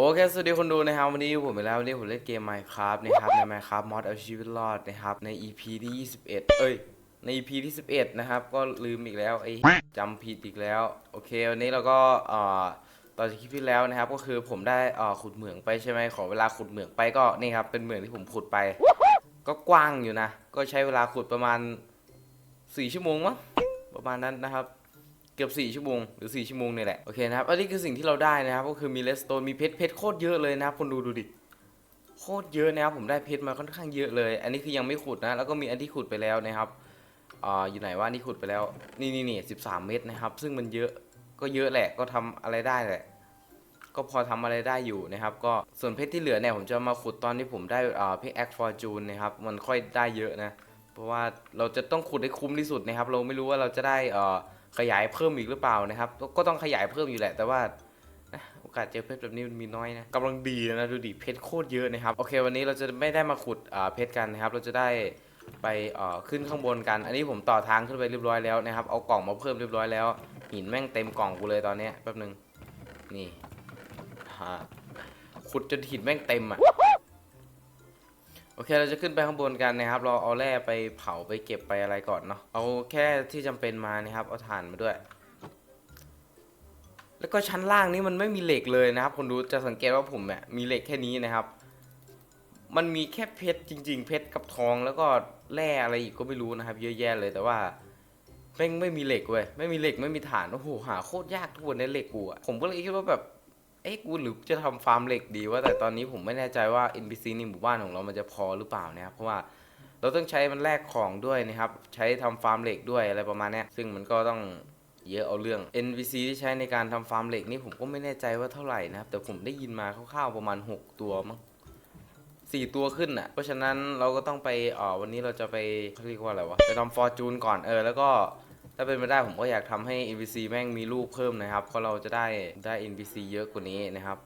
โอเค สวัสดีคนดูนะครับ วันนี้ผมไปแล้ววันนี้ผมเล่นเกม Minecraft นะครับ ใน Minecraft Mod เอาชีวิตรอดนะครับ ใน EP ที่ 21 เอ้ย ใน EP ที่ 11 นะครับ ก็ลืมอีกแล้วไอ้จำผิดอีกแล้ว โอเค วันนี้เราก็เอ่อตอนจากคลิปที่แล้วนะครับ ก็คือผมได้เอ่อขุดเหมืองไปใช่ไหมขอเวลาขุดเหมืองไปก็นี่ครับ เป็นเหมืองที่ผมขุดไป ก็กว้างอยู่นะ ก็ใช้เวลาขุดประมาณ 4 ชั่วโมงมั้ง ประมาณนั้นนะครับ เกือบ4ชั่วโมงหรือ4ชั่วโมงเนี่ยแหละโอเคนะครับอันนี้คือสิ่งที่เราได้นะครับก็คือมีเลสโตนมีเพชรเพชรโคตรเยอะเลยนะครับคนดูดูดิโคตรเยอะนะครับผมได้เพชรมาค่อนข้างเยอะเลย อันนี้คือยังไม่ขุดนะแล้วก็มีอันที่ขุดไปแล้วนะครับอ่าอยู่ไหนว่านี่ขุดไปแล้วนี่นี่นี่สิบสามเม็ดนะครับ ซึ่งมันเยอะก็เยอะแหละก็ทำอะไรได้แหละ ก็พอทำอะไรได้อยู่นะครับ ก็ส่วนเพชรที่เหลือเนี่ยผมจะมาขุดตอนที่ผมได้อ่าเพชรแอคฟอร์จูนนะครับมันค่อยได้เยอะนะ เพราะว่าเราจะต้องขุดให้คุ้มที่สุดนะครับ เราไม่รู้ว่าเราจะได้อ่อ ขยายเพิ่มอีกหรือเปล่านะครับ ก็ต้องขยายเพิ่มอยู่แหละ แต่ว่าโอกาสเจอเพชรแบบนี้มันมีน้อยนะกำลังดีนะดูดิเพชรโคตรเยอะนะครับโอเค วันนี้เราจะไม่ได้มาขุดเพชรกันนะครับ เราจะได้ไปขึ้นข้างบนกัน อันนี้ผมต่อทางขึ้นไปเรียบร้อยแล้วนะครับ เอากล่องมาเพิ่มเรียบร้อยแล้ว หินแม่งเต็มกล่องกูเลยตอนเนี้ยแป๊บนึงนี่ขุดจนหินแม่งเต็มอะ โอเคเราจะขึ้นไปข้างบนกันนะครับ เราเอาแร่ไปเผาไปเก็บไปอะไรก่อนเนาะเอาแค่ที่จำเป็นมานะครับ เอาถ่านมาด้วย แล้วก็ชั้นล่างนี้มันไม่มีเหล็กเลยนะครับคนดูจะสังเกตว่าผมเนี่ยมีเหล็กแค่นี้นะครับ มันมีแค่เพชรจริง ๆ เพชรกับทองแล้วก็แร่อะไรอีกก็ไม่รู้นะครับ เยอะแยะเลยแต่ว่าแม่งไม่มีเหล็กเว้ยไม่มีเหล็กไม่มีฐานโอ้โหหาโคตรยากทุกวันในเหล็กกูอะผมก็เลยคิดว่าแบบ เอ้กูหรือจะทำฟาร์มเหล็กดีว่าแต่ตอนนี้ผมไม่แน่ใจว่า NPC ในหมู่บ้านของเรามันจะพอหรือเปล่านะครับเพราะว่าเราต้องใช้มันแลกของด้วยนะครับ ใช้ทำฟาร์มเหล็กด้วยอะไรประมาณนี้ซึ่งมันก็ต้องเยอะเอาเรื่อง NPC ที่ใช้ในการทำฟาร์มเหล็กนี่ผมก็ไม่แน่ใจว่าเท่าไหร่นะครับ แต่ผมได้ยินมาคร่าวๆประมาณ 6 ตัวมั้งสี่ตัวขึ้นอะ เพราะฉะนั้นเราก็ต้องไปอ่อวันนี้เราจะไปเขาเรียกว่าอะไรวะไปทำฟอร์จูนก่อนเออแล้วก็ ถ้าเป็นไปได้ผมก็อยากทำให้ NPC แม่งมีลูกเพิ่มนะครับ เพราะเราจะได้ได้ NPC เยอะกว่านี้นะครับ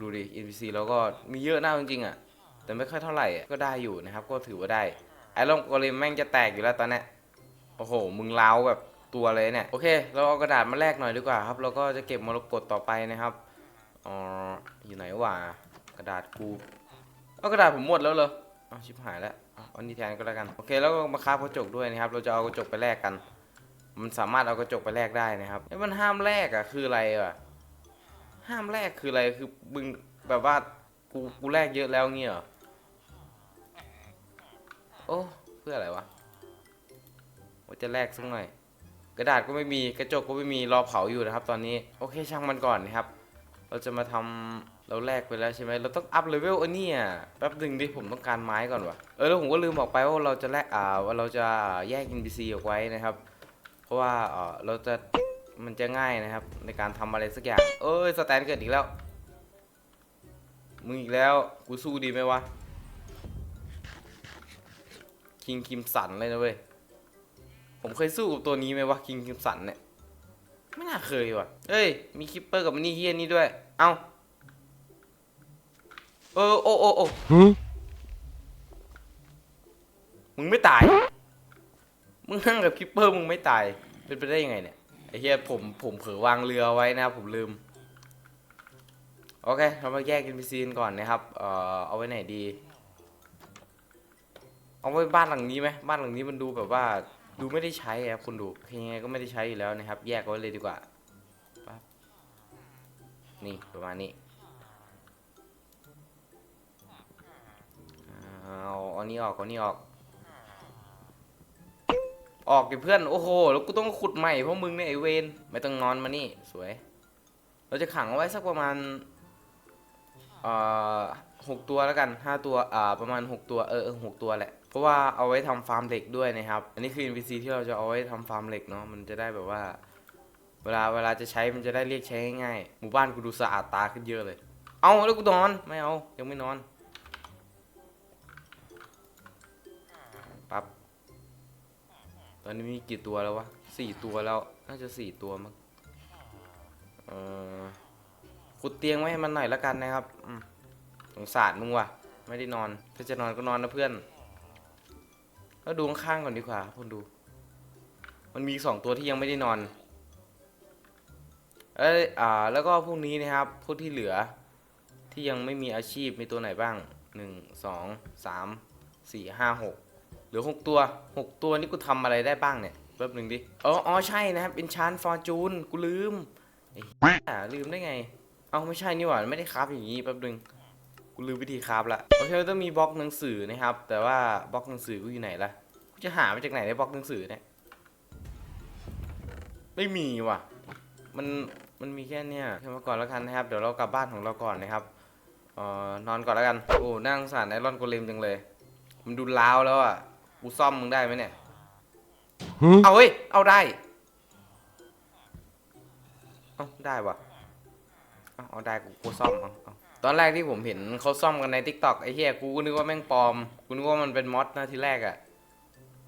ดูดิ NPC เราก็มีเยอะหน้าจริงๆอะ แต่ไม่ค่อยเท่าไหร่อะก็ได้อยู่นะครับ ก็ถือว่าได้ไอ้ลมกเลมแม่งจะแตกอยู่แล้วตอนนี้โอ้โห มึงเล้าแบบตัวเลยเนี่ย โอเค เราเอากระดาษมาแลกหน่อยดีกว่าครับ เราก็จะเก็บมรกตต่อไปนะครับอ๋ออยู่ไหนวะกระดาษกูเอากระดาษผมหมดแล้วเหรอเอาชิบหายแล้วเอาอันนี้แทนก็แล้วกัน โอเค แล้วก็มาคากระจกด้วยนะครับ เราจะเอากระจกไปแลกกัน มันสามารถเอากระจกไปแลกได้นะครับไอ้มันห้ามแลกอะคืออะไรอะห้ามแลกคืออะไรคือมึงแบบว่ากูกูแลกเยอะแล้วเงี้ยหรอโอ้เพื่ออะไรวะว่าจะแลกสักหน่อยกระดาษก็ไม่มีกระจกก็ไม่มีรอเผาอยู่นะครับ ตอนนี้โอเคช่างมันก่อนนะครับ เราจะมาทำเราแลกไปแล้วใช่ไหมเราต้องอัพเลเวลอันนี้อะแป๊บหนึ่งดิผมต้องการไม้ก่อนวะเออแล้วผมก็ลืมบอกไปว่าเราจะแลกอ่าว่าเราจะแยก NPC ออกไว้นะครับ ราะว่าเออเราจะมันจะง่ายนะครับ ในการทำอะไรสักอย่าง เอ้ยสแตนเกิดอีกแล้ว มึงอีกแล้ว กูสู้ดีไหมวะ คิงคิมสันเลยนะเว้ย ผมเคยสู้กับตัวนี้ไหมวะ คิงคิมสันเนี่ย ไม่น่าเคยว่ะ เอ้ย มีคิปเปอร์กับมินี่เฮียนี่ด้วย เอ้า เออ โอ้โอ้โอ้มึงไม่ตาย มึงนั่งกับคิปเปอร์มึงไม่ตาย เป็นไปได้ยังไงเนี่ยไอ้เฮียผมผมเผลอวางเรือไว้นะผมลืม โอเค เรามาแยก NPC กันก่อนนะครับ เอ่อเอาไว้ไหนดี เอาไว้บ้านหลังนี้ไหมบ้านหลังนี้มันดูแบบว่าดูไม่ได้ใช้ครับคุณดูยังไงก็ไม่ได้ใช้อยู่แล้วนะครับ แยกไว้เลยดีกว่าปั๊บนี่ประมาณนี้เอาอานี้ออกเอานี้ออก ออกดิเพื่อนโอ้โหแล้วกูต้องขุดใหม่เพราะมึงเนี่ยไอเวนไม่ต้องนอนมานี่สวย เราจะขังเอาไว้สักประมาณเอ่อหกตัวแล้วกันห้าตัวอ่าประมาณหกตัวเออเออหกตัวแหละเพราะว่าเอาไว้ทำฟาร์มเหล็กด้วยนะครับอันนี้คือ NPC ที่เราจะเอาไว้ทำฟาร์มเหล็กเนาะมันจะได้แบบว่า เวลาเวลาจะใช้มันจะได้เรียกใช้ง่ายๆหมู่บ้านกูดูสะอาดตาขึ้นเยอะเลย เอาแล้วกูนอนไม่เอายังไม่นอน ตอนนี้มีกี่ตัวแล้ววะสี่ตัวแล้ว น่าจะสี่ตัวมั้งเออขุดเตียงไว้ให้มันหน่อยละกันนะครับสงสารมึงว่ะ ไม่ได้นอน ถ้าจะนอนก็นอนนะเพื่อน ก็ดูข้างๆก่อนดีกว่าคุณดู มันมีสองตัวที่ยังไม่ได้นอน เอ้ยอ่า แล้วก็พวกนี้นะครับ พวกที่เหลือ ที่ยังไม่มีอาชีพมีตัวไหนบ้างหนึ่งสองสามสี่ห้าหก เหลือหกตัวหกตัวนี่กูทำอะไรได้บ้างเนี่ยแป๊บหนึ่งดิอ๋ออ๋อใช่นะครับเป็นชานฟอร์จูนกูลืมไอ้ลืมได้ไง เอาไม่ใช่นี่หว่าไม่ได้คราฟอย่างนี้แป๊บหนึ่งกูลืมวิธีคราฟละโอเคเราต้องมีบล็อกหนังสือนะครับ แต่ว่าบล็อกหนังสือกูอยู่ไหนล่ะกูจะหามาจากไหนได้บล็อกหนังสือเนี่ยไม่มีว่ะ มันมันมีแค่เนี้ยแค่มาก่อนแล้วกันนะครับ เดี๋ยวเรากลับบ้านของเราก่อนนะครับเอ่อนอนก่อนแล้วกัน โอ้นั่งสารไอรอนโกเลมจังเลย มันดูล้าวแล้วอะ กูซ่อมมึงได้ไหมเนี่ย เอาเฮ้ย เอาได้ เอาได้ว่ะเอาเอาได้กูกูซ่อมเอาเอาตอนแรกที่ผมเห็นเขาซ่อมกันใน t ิ k t o k ไอ้เหี้ยกูก็นึกว่าแม่งปลอม กูนึกว่ามันเป็นมอดนะทีแรกอะ่ะ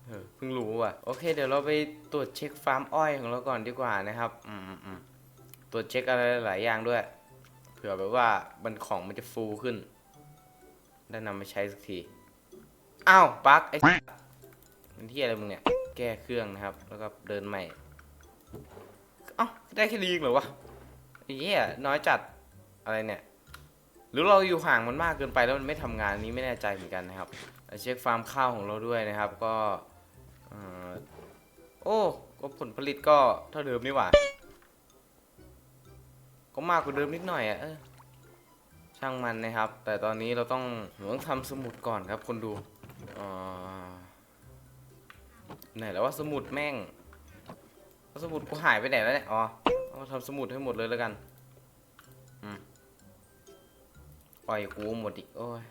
เออเพิ่งรู้ว่ะ โอเค เดี๋ยวเราไปตรวจเช็คฟาร์มอ้อยของเราก่อนดีกว่านะครับอืมอืมอืมตรวจเช็คอะไรหลายอย่างด้วย เผื่อแบบว่ามันของมันจะฟูขึ้น ได้นำมาใช้สักที อ้าวปลั๊กไอ้ มันที่อะไรมึงเนี่ย แก้เครื่องนะครับ แล้วก็เดินใหม่ เอ้า ได้แค่ลีกเหรอวะไอ้เหี้ยน้อยจัด อะไรเนี่ย หรือเราอยู่ห่างมันมากเกินไปแล้วมันไม่ทำงานนี้ไม่แน่ใจเหมือนกันนะครับ เช็คฟาร์มข้าวของเราด้วยนะครับ ก็เอ่อโอ้ก็ผลผลิตก็เท่าเดิมนี่หว่า ก็มากกว่าเดิมนิดหน่อยอะเออช่างมันนะครับ แต่ตอนนี้เราต้องเราต้องทำสมุดก่อนครับคนดูเอ่อ ไหนแล้วว่าสมุดแม่งสมุดกูหายไปไหนแล้วเนี่ย อ๋อ เอาทำสมุดให้หมดเลยแล้วกัน อืมอ้อยกูหมดอีก โอ้ย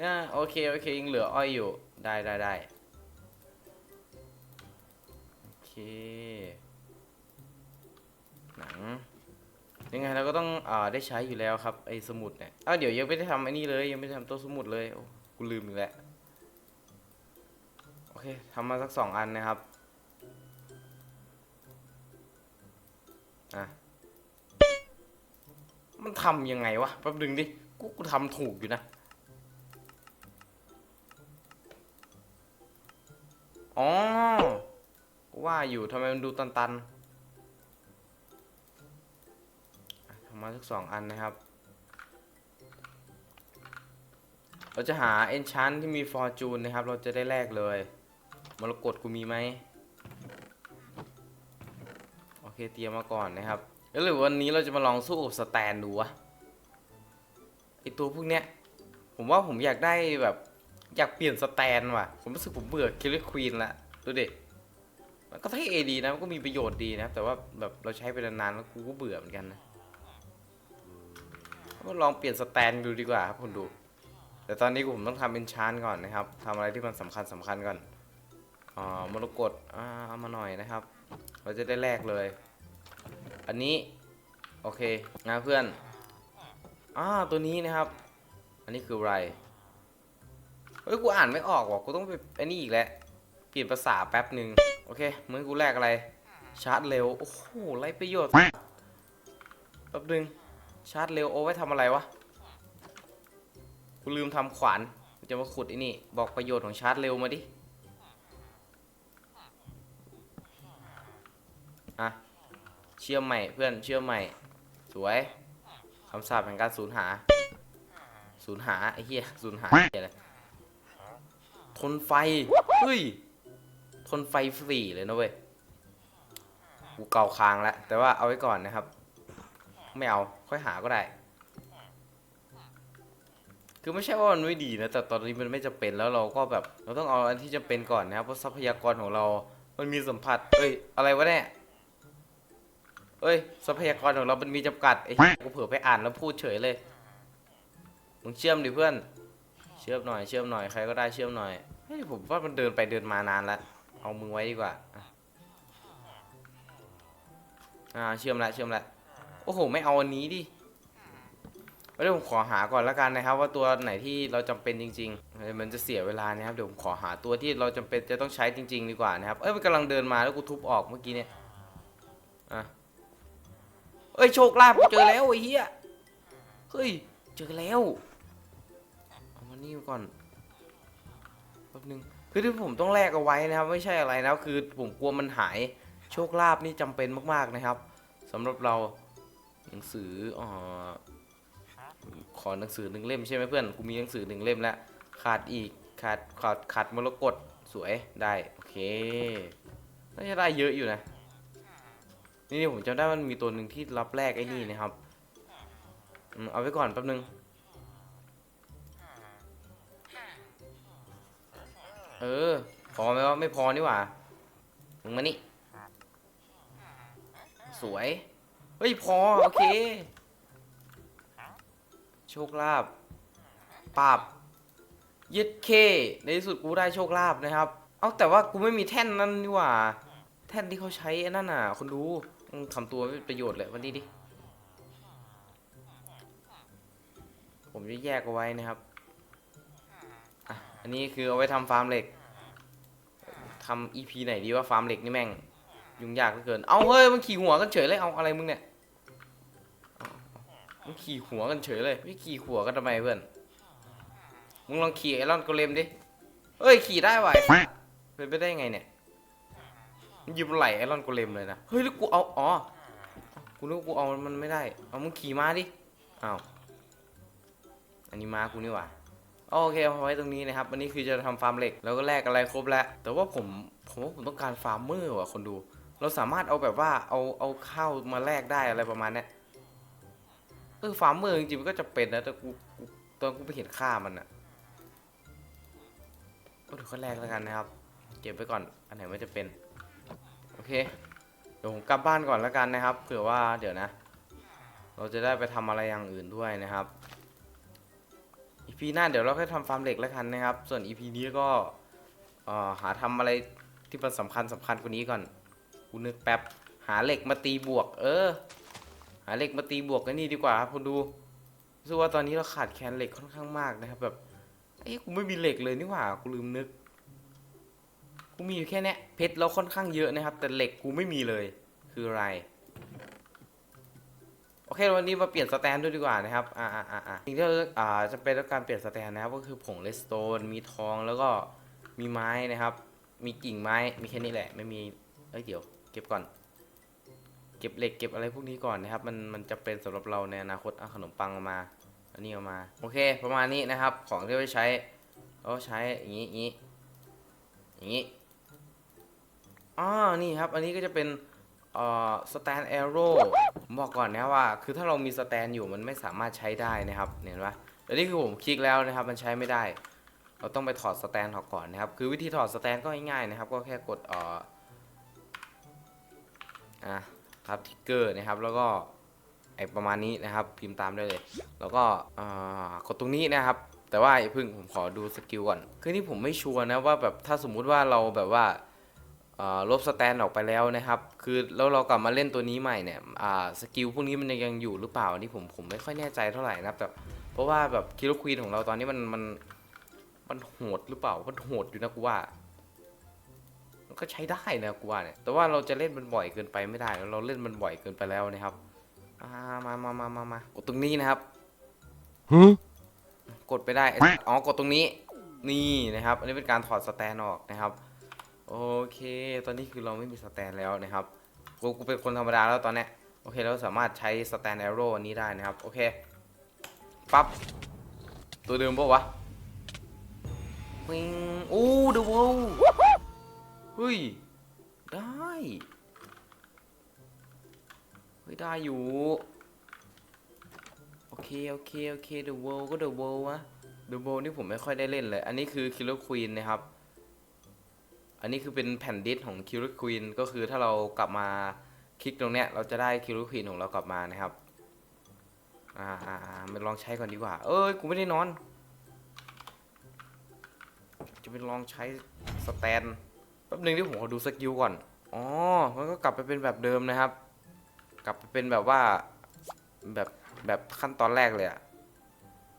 น่าโอเค โอเค ยังเหลืออ้อยอยู่ ได้ได้ได้โอเค หนัง ยังไงเราก็ต้องอ่าได้ใช้อยู่แล้วครับ ไอ้สมุดเนี่ยอ้าวเดี๋ยวยังไม่ได้ทำไอ้นี่เลย ยังไม่ได้ทำตัวสมุดเลย โอ้ กูลืมอีกแล้ว เคทำมาสักสองอันนะครับอะมันทำยังไงวะแป๊บดึงดิ กูกูทำถูกอยู่นะ อ๋อกูว่าอยู่ทำไมมันดูตันๆทำมาสักสองอันนะครับ เราจะหา enchant ที่มี fortune นะครับ เราจะได้แลกเลย มรกตกูมีไหมโอเคเตรียมมาก่อนนะครับแล้วหรือวันนี้เราจะมาลองสู้กับสแตนดูวะไอตัวพวกเนี้ย ผมว่าผมอยากได้แบบ อยากเปลี่ยนสแตนว่ะ ผมรู้สึกผมเบื่อคิลเลอร์ควีนละดูดิมันก็ให้เท่ดีนะมันก็มีประโยชน์ดีนะครับแต่ว่าแบบเราใช้ไปนานๆแล้วกูก็เบื่อเหมือนกันนะก็ลองเปลี่ยนสแตนดูดีกว่าครับคุณดู แต่ตอนนี้ผมต้องทำเป็นชานก่อนนะครับทำอะไรที่มันสำคัญสำคัญก่อน มรกตอ่าเอามาหน่อยนะครับ เราจะได้แลกเลย อันนี้ โอเคนะเพื่อนอ่าตัวนี้นะครับ อันนี้คืออะไรเฮ้ยกูอ่านไม่ออกว่ะกูต้องไปไอ้นี่อีกแล้วเปลี่ยนภาษาแป๊บหนึ่งโอเคมึงกูแลกอะไร ชาร์จเร็วโอ้โหไรประโยชน์แป๊บหนึ่งชาร์จเร็วโอ้ไว้ทำอะไรวะกูลืมทำขวานจะมาขุดไอ้นี่ บอกประโยชน์ของชาร์จเร็วมาดิ อะ เชื่อมใหม่เพื่อนเชื่อมใหม่ สวยคำสาปแห่งการสูญหา สูญหาไอ้เหี้ยสูญหาไอ้เหี้ยอะไรทนไฟ เฮ้ย ทนไฟฟรีเลยนะเว้ย กูเกาคางแล้ว แต่ว่าเอาไว้ก่อนนะครับ ไม่เอา ค่อยหาก็ได้ คือไม่ใช่ว่ามันไม่ดีนะ แต่ตอนนี้มันไม่จำเป็นแล้วเราก็แบบ เราต้องเอาอันที่จำเป็นก่อนนะครับ เพราะทรัพยากรของเรา มันมีสัมผัส เอ้ย อะไรวะเนี่ย เอ้ยทรัพยากรของเรามันมีจำกัดไอ้กูเผื่อไปอ่านแล้วพูดเฉยเลยมึงเชื่อมดิเพื่อน เชื่อมหน่อยเชื่อมหน่อยใครก็ได้เชื่อมหน่อยเฮ้ยผมว่ามันเดินไปเดินมานานแล้วเอามือไว้ดีกว่าอ่าเชื่อมละเชื่อมละโอ้โหไม่เอาอันนี้ดิเดี๋ยวผมขอหาก่อนละกันนะครับ ว่าตัวไหนที่เราจำเป็นจริงๆเฮ้ยมันจะเสียเวลานะครับเดี๋ยวผมขอหาตัวที่เราจำเป็นจะต้องใช้จริง ๆ ดีกว่านะครับเอ้ยมันกำลังเดินมาแล้วกูทุบออกเมื่อกี้เนี่ยอะ เอ้ยโชคลาภกูเจอแล้วไอ้เหี้ยเฮ้ยเจอแล้วเอามานี่ก่อนแป๊บนึงคือที่ผมต้องแลกเอาไว้นะครับ ไม่ใช่อะไรนะคือผมกลัวมันหายโชคลาภนี่จำเป็นมาก ๆนะครับสำหรับเราหนังสืออ๋อขอหนังสือหนึ่งเล่มใช่ไหมเพื่อนกูมีหนังสือหนึ่งเล่มแล้วขาดอีกขาดขาดขาดมรกตสวยได้โอเคน่าจะได้เยอะอยู่นะ นี่ผมจำได้มันมีตัวหนึ่งที่รับแลกไอ้นี่นะครับเอาไว้ก่อนแป๊บนึง เออ พอไหมวะไม่พอนี่หว่ามึงมานี่ สวย เฮ้ยพอ โอเค โชคลาภปราบยึดเคในที่สุดกูได้โชคลาภนะครับ เอาแต่ว่ากูไม่มีแท่นนั่นนี่หว่า แท่นที่เขาใช้ไอ้นั่นน่ะคนดู ทำตัวไม่เป็นประโยชน์เลยวันนี้ดิ ผมจะแยกเอาไว้นะครับอะอันนี้คือเอาไว้ทำฟาร์มเหล็กทำ EP ไหนดีว่าฟาร์มเหล็กนี่แม่ง ยุ่งยากเหลือเกิน เอาเฮ้ยมันขี่หัวกันเฉยเลยเอาอะไรมึงเนี่ยมึงขี่หัวกันเฉยเลยไม่ขี่หัวกันทำไมเพื่อนมึงลองขี่ไอรอนโกเลมดิเอ้ยขี่ได้ไอ้สัสเป็นไปได้ไงเนี่ย ยืมไหลไอรอนโกเลมเลยนะ เฮ้ยแล้วกูเอา อ๋อ กูนึกว่ากูเอามันไม่ได้ เอามึงขี่ม้าดิ อ้าว อันนี้ม้ากูนี่หว่าโอเคเอาไว้ตรงนี้นะครับวันนี้คือจะทำฟาร์มเหล็ก แล้วก็แลกอะไรครบแล้ว แต่ว่าผมผมว่าผมต้องการฟาร์มเมอร์ว่ะคนดู เราสามารถเอาแบบว่าเอาเอาข้าวมาแลกได้อะไรประมาณนี้เออฟาร์มเมอร์จริงๆมันก็จะเป็นนะแต่กูตอนกูไปเห็นค่ามันอะก็ถือว่าแลกแล้วกันนะครับ เก็บไว้ก่อน อันไหนไม่จะเป็น เค เดี๋ยวผมกลับบ้านก่อนแล้วกันนะครับ เผื่อว่าเดี๋ยวนะ เราจะได้ไปทำอะไรอย่างอื่นด้วยนะครับอีพีหน้าเดี๋ยวเราค่อยทำฟาร์มเหล็กแล้วกันนะครับ ส่วนอีพีนี้ก็หาทำอะไรที่มันสำคัญสำคัญกว่านี้ก่อนกูนึกแป๊บหาเหล็กมาตีบวก เออ หาเหล็กมาตีบวกกันนี่ดีกว่าครับคุณดูรู้สึกว่าตอนนี้เราขาดแคลนเหล็กค่อนข้างมากนะครับแบบเอ้กูไม่มีเหล็กเลยนี่หว่ากูลืมนึก กูมีอยู่แค่เนี้ยเพชรเราค่อนข้างเยอะนะครับ แต่เหล็กกูไม่มีเลย คืออะไร โอเควันนี้มาเปลี่ยนสแตนด้วยดีกว่านะครับ อ่าอ่าอ่าสิ่งที่เราอ่าจะเป็นการเปลี่ยนสแตนนะครับ ก็คือผงเลสโตน มีทองแล้วก็มีไม้นะครับ มีกิ่งไม้ มีแค่นี้แหละ ไม่มี เอ้ยเดี๋ยว เก็บก่อน เก็บเหล็กเก็บอะไรพวกนี้ก่อนนะครับ มันมันจะเป็นสำหรับเราในอนาคตเอาขนมปังมา อันนี้เอามา โอเค ประมาณนี้นะครับ ของที่ไว้ใช้เราใช้อย่างนี้อย่างนี้อย่างนี้ อ๋อนี่ครับ อันนี้ก็จะเป็นเอ่อสแตนแอโร่ผมบอกก่อนนะว่า คือถ้าเรามีสแตนอยู่มันไม่สามารถใช้ได้นะครับเห็นปะแต่นี่คือผมคลิกแล้วนะครับ มันใช้ไม่ได้ เราต้องไปถอดสแตนออกก่อนนะครับ คือวิธีถอดสแตนก็ง่ายๆนะครับ ก็แค่กดเอ่ออะทับทิกเกอร์นะครับ แล้วก็ไอประมาณนี้นะครับ พิมพ์ตามได้เลย แล้วก็เอ่อกดตรงนี้นะครับ แต่ว่าอย่าพึ่งผมขอดูสกิลก่อน คือนี่ผมไม่ชัวร์นะว่าแบบถ้าสมมุติว่าเราแบบว่า ลบสแตนออกไปแล้วนะครับ คือแล้วเรากลับมาเล่นตัวนี้ใหม่เนี่ยอ่าสกิลพวกนี้มันยังอยู่หรือเปล่าอันนี้ผมผมไม่ค่อยแน่ใจเท่าไหร่นะครับแต่เพราะว่าแบบคิโลควีนของเราตอนนี้มันมันมันโหดหรือเปล่า มันโหดอยู่นะกูว่า มันก็ใช้ได้นะกูว่าเนี่ย แต่ว่าเราจะเล่นมันบ่อยเกินไปไม่ได้แล้วเราเล่นมันบ่อยเกินไปแล้วนะครับอ่ามามามามามากดตรงนี้นะครับ Huh? กดไปได้ อ๋อ กดตรงนี้ นี่นะครับ อันนี้เป็นการถอดสแตนออกนะครับ โอเค ตอนนี้คือเราไม่มีสแตนแล้วนะครับ กูกูเป็นคนธรรมดาแล้วตอนนี้โอเคเราสามารถใช้สแตนแอโร่อันนี้ได้นะครับ โอเคปั๊บตัวเดิมปะวะวิงอู้ดูวเฮ้ย ได้ เฮ้ย ได้อยู่ โอเค โอเค โอเค The World ก็ The World วะ The World นี่ผมไม่ค่อยได้เล่นเลย อันนี้คือ Killer Queen นะครับ อันนี้คือเป็นแผ่นดิสของ Killer Queen ก็คือถ้าเรากลับมาคลิกตรงเนี้ยเราจะได้ Killer Queen ของเรากลับมานะครับ อ่าอ่าอ่ามาลองใช้ก่อนดีกว่า เอ้ย กูไม่ได้นอน จะไปลองใช้สแตนแป๊บหนึงที่ผมขอดูสกิลก่อน อ๋อ มันก็กลับไปเป็นแบบเดิมนะครับ กลับไปเป็นแบบว่าแบบแบบขั้นตอนแรกเลยอะ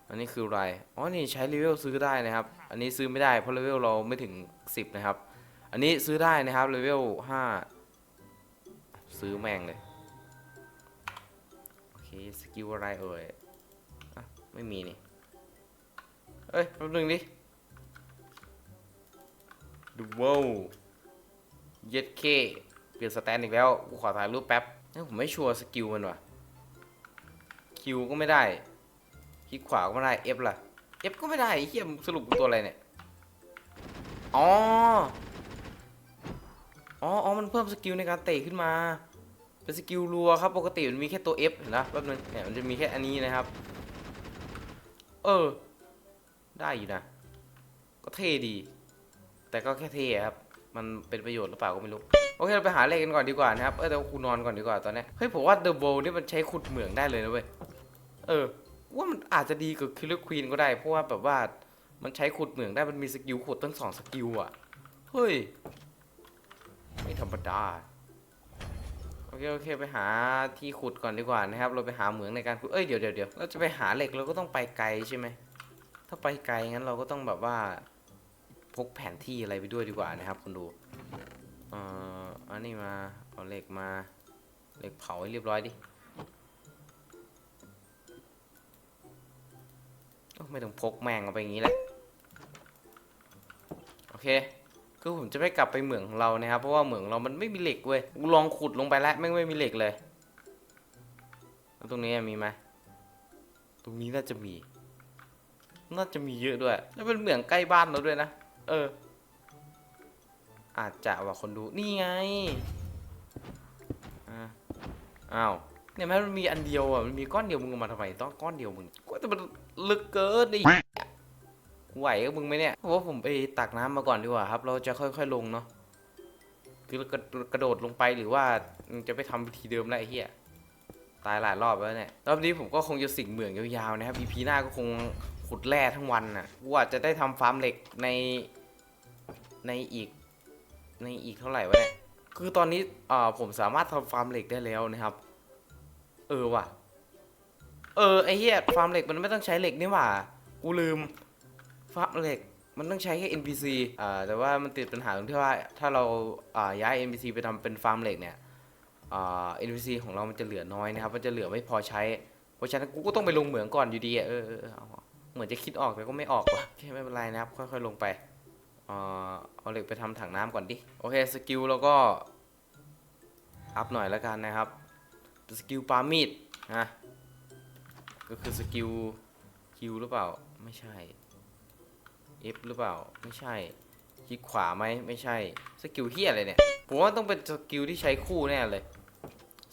อันนี้คืออะไร อ๋อ นี่ใช้เลเวลซื้อได้นะครับ อันนี้ซื้อไม่ได้เพราะเลเวลเราไม่ถึง 10 นะครับ อันนี้ซื้อได้นะครับเลเวล5ซื้อแม่งเลย โอเค สกิลอะไรเอ่ยอะไม่มีนี่ เอ้ยแป๊บนึงดิดูว้าวเย็ดเคเปลี่ยนสแตนอีกแล้ว กูขอถ่ายรูปแป๊บเอ้ยผมไม่ชัวร์สกิลมันว่ะคิวก็ไม่ได้คลิกขวาก็ไม่ได้ F ล่ะ F ก็ไม่ได้เหี้ยมสรุปตัวอะไรเนี่ย อ๋อ อ๋ออ๋อมันเพิ่มสกิลในการเตะขึ้นมา เป็นสกิลรัวครับ ปกติมันมีแค่ตัว F เห็นนะแป๊บนึงเนี่ยมันจะมีแค่อันนี้นะครับ เออ ได้อยู่นะ ก็เท่ดี แต่ก็แค่เท่ครับ มันเป็นประโยชน์หรือเปล่าก็ไม่รู้ โอเคเราไปหาเลขกันก่อนดีกว่านะครับ เออแต่ว่ากูนอนก่อนดีกว่าตอนนี้ เฮ้ยผมว่าเดอะโบนี่มันใช้ขุดเหมืองได้เลยนะเว้ย เออ ว่ามันอาจจะดีกว่าคิลเลอร์ควีนก็ได้ เพราะว่าแบบว่ามันใช้ขุดเหมืองได้ มันมีสกิลขุดตั้งสองสกิลอะ เฮ้ย ไม่ธรรมดาโอเคโอเคไปหาที่ขุดก่อนดีกว่านะครับ เราไปหาเหมืองในการขุดเอ้ยเดี๋ยวเดี๋ยวเดี๋ยวเราจะไปหาเหล็กเราก็ต้องไปไกลใช่ไหมถ้าไปไกลงั้นเราก็ต้องแบบว่าพกแผนที่อะไรไปด้วยดีกว่านะครับคุณดูเอ่ออันนี้มาเอาเหล็กมาเหล็กเผาให้เรียบร้อยดิไม่ต้องพกแม่งเอาไปอย่างนี้แหละโอเค คือผมจะไม่กลับไปเหมืองของเรานะครับเพราะว่าเหมืองเรามันไม่มีเหล็กเว้ยกูลองขุดลงไปแล้วแม่งไม่มีเหล็กเลยแล้วตรงนี้มีไหมตรงนี้น่าจะมี น่าจะมีเยอะด้วย แล้วเป็นเหมืองใกล้บ้านเราด้วยนะ เออ อาจจะว่าคนดู นี่ไง อ้าว เนี่ยแม้มันมีอันเดียวอะ มันมีก้อนเดียวมึงมาทำไม ต้องก้อนเดียวมึงก็แต่มันลึกเกินดิ ไหวกับมึงไหมเนี่ยเพราะว่าผมไปตักน้ำมาก่อนดีกว่าครับ เราจะค่อย ๆ ลงเนาะคือกระกระโดดลงไปหรือว่าจะไปทำวิธีเดิมแล้วไอ้เหี้ยตายหลายรอบแล้วเนี่ยรอบนี้ผมก็คงจะสิงเหมืองยาวๆนะครับ EP หน้าก็คงขุดแร่ทั้งวันน่ะกูอาจะได้ทำฟาร์มเหล็กในในอีกในอีกเท่าไหร่วะเนี่ยคือตอนนี้อ่าผมสามารถทำฟาร์มเหล็กได้แล้วนะครับ เออว่ะ เออไอ้เหี้ยฟาร์มเหล็กมันไม่ต้องใช้เหล็กนี่หว่า กูลืม ฟาร์มเหล็กมันต้องใช้แค่ NPC อ่าแต่ว่ามันติดปัญหาตรงที่ว่าถ้าเราอ่าย้าย NPC ไปทำเป็นฟาร์มเหล็กเนี่ยอ่า NPC ของเรามันจะเหลือน้อยนะครับ มันจะเหลือไม่พอใช้ เพราะฉะนั้นกูก็ต้องไปลงเหมืองก่อนอยู่ดีอะเออเออเออเอาเหมือนจะคิดออกแต่ก็ไม่ออกว่ะโอเคไม่เป็นไรนะครับ ค่อยๆลงไปอ่าเอาเหล็กไปทำถังน้ำก่อนดิ โอเคสกิลเราก็อัพหน่อยแล้วกันนะครับ สกิลปามีดนะก็คือสกิลคิวหรือเปล่าไม่ใช่ F หรือเปล่า ไม่ใช่ คลิกขวาไหมไม่ใช่ สกิลเฮียอะไรเนี่ย ผมว่าต้องเป็นสกิลที่ใช้คู่แน่เลย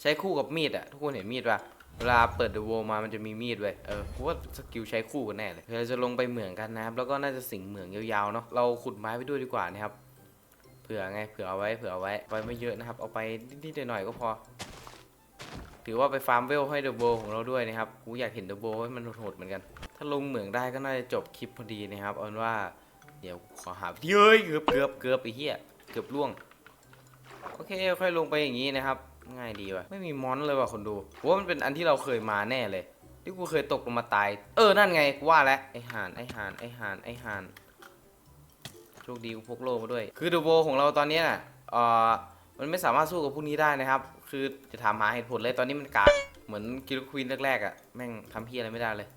ใช้คู่กับมีดอะทุกคนเห็นมีดป่ะเวลาเปิดเดอะโวมา มันจะมีมีดเว้เออผมว่าสกิลใช้คู่กันแน่เลยเราจะลงไปเหมืองกันนะครับ แล้วก็น่าจะสิงเหมืองยาวๆเนาะ เราขุดไม้ไปด้วยดีกว่านะครับ เผื่อไง เผื่อเอาไว้ เผื่อเอาไว้ ไว้ไม่เยอะนะครับ เอาไปนิดๆหน่อยๆก็พอ ถือว่าไปฟาร์มเวลให้เดอะโวของเราด้วยนะครับกูอยากเห็นเดอะโวให้มันโหดเหมือนกัน ถ้าลงเหมืองได้ก็น่าจะจบคลิปพอดีนะครับเอาเป็นว่าเดี๋ยวขอหาเย้ยเกือบเกือบเกือบไอ้เหี้ยเกือบล่วงโอเคค่อยลงไปอย่างนี้นะครับ ง่ายดีว่ะไม่มีมอนเลยว่ะคนดูว่ามันเป็นอันที่เราเคยมาแน่เลย ที่กูเคยตกลงมาตาย เออนั่นไงกูว่าแล้วไอห่านไอห่านไอห่านไอห่านโชคดีกูพกโล่มาด้วย คือดูโบของเราตอนนี้ยน่ะเออมันไม่สามารถสู้กับพวกนี้ได้นะครับ คือจะถามหาเหตุผลเลยตอนนี้มันกากเหมือนกิลควีนแรกๆอะ่ะแม่งทำเพี้ยอะไรไม่ได้เลย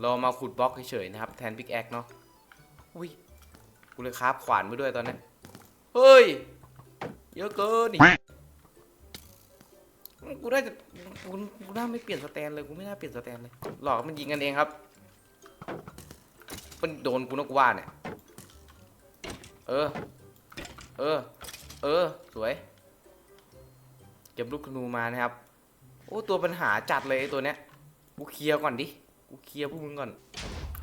เรามาขุดบล็อกเฉยๆนะครับ แทนพิกแอคเนาะอุ้ยกูเลยคราฟขวานไปด้วยตอนนี้เฮ้ย เยอะเกินดิกูน่าจะกูกูน่าไม่เปลี่ยนสแตนเลยกูไม่น่าเปลี่ยนสแตนเลย หลอกมันยิงกันเองครับมันโดนกูนะกูว่าเนี่ย เออ เออ เออ สวย เก็บลูกธนูมานะครับ โอ้ตัวปัญหาจัดเลยไอ้ตัวเนี้ย กูเคลียร์ก่อนดิ กูเคลียร์พวกมึงก่อน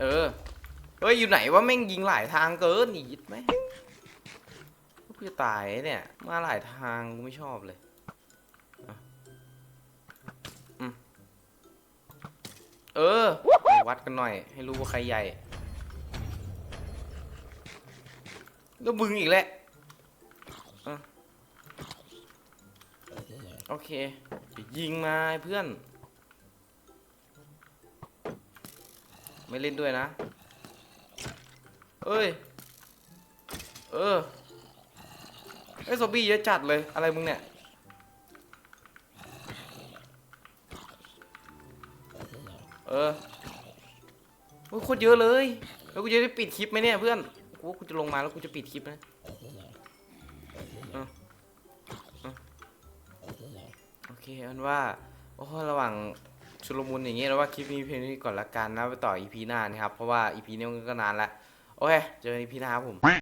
เออ เฮ้ยอยู่ไหนวะแม่งยิงหลายทางเกินหนียิดไหมกูจะตายเนี่ย มาหลายทางกูไม่ชอบเลยเออ วัดกันหน่อย ให้รู้ว่าใครใหญ่แล้วมึงอีกแหละ โอเค ยิงมาเพื่อน ไม่เล่นด้วยนะ เอ้ย เออไอ้ซอบี้เยอะจัดเลย อะไรมึงเนี่ย เออโอ้คตรเยอะเลย แล้วกูจะได้ปิดคลิปไหมเนี่ยเพื่อน กูว่ากูจะลงมาแล้วกูจะปิดคลิปนะ เคเอเป็นว่า โอ้ระหว่างชุลมุนอย่างเงี้ยแล้วว่าคลิปนี้เพียงนี้ก่อนละกันนะไปต่ออีพีหน้านะครับ เพราะว่าอีพีนี้มันก็นานละ โอเค เจอกัน EP หน้าครับผม